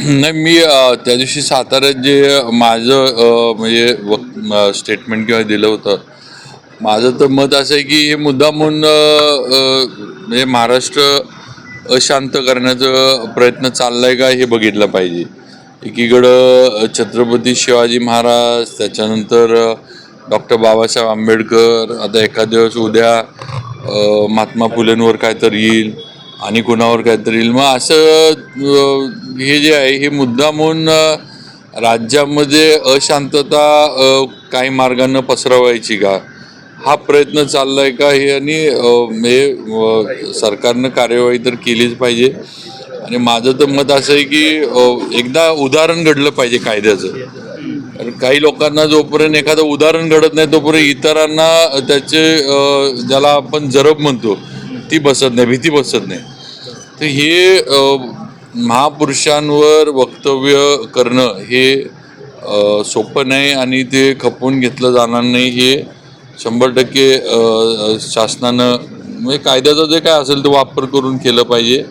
नाही मी त्या दिवशी साताऱ्यात जे माझं म्हणजे वक स्टेटमेंट किंवा दिलं होतं माझं तर मत असं आहे की हे मुद्दा म्हणून म्हणजे महाराष्ट्र अशांत करण्याचा प्रयत्न चाललाय का हे बघितलं पाहिजे. एकीकडं छत्रपती शिवाजी महाराज त्याच्यानंतर डॉक्टर बाबासाहेब आंबेडकर आता एखाद्या दिवस उद्या महात्मा फुलेंवर काहीतरी येईल. आणि कुणावर काहीतरी येईल मग असं हे जे आहे हे मुद्दामून राज्यामध्ये अशांतता काही मार्गानं पसरवायची का? हा प्रयत्न चाललाय का? हे आणि हे सरकारनं कार्यवाही तर केलीच पाहिजे. आणि माझं तर मत असं आहे की एकदा उदाहरण घडलं पाहिजे कायद्याचं. कारण काही लोकांना जोपर्यंत एखादं उदाहरण घडत नाही तोपर्यंत इतरांना त्याचे ज्याला आपण जरब म्हणतो ती बसत नाही भीती बसत नाही. तर हे महापुरुषांवर वक्तव्य करणं हे सोपं नाही आणि ते खपवून घेतलं जाणार नाही हे शंभर टक्के शासनानं म्हणजे कायद्याचा जे काय असेल तो वापर करून केलं पाहिजे.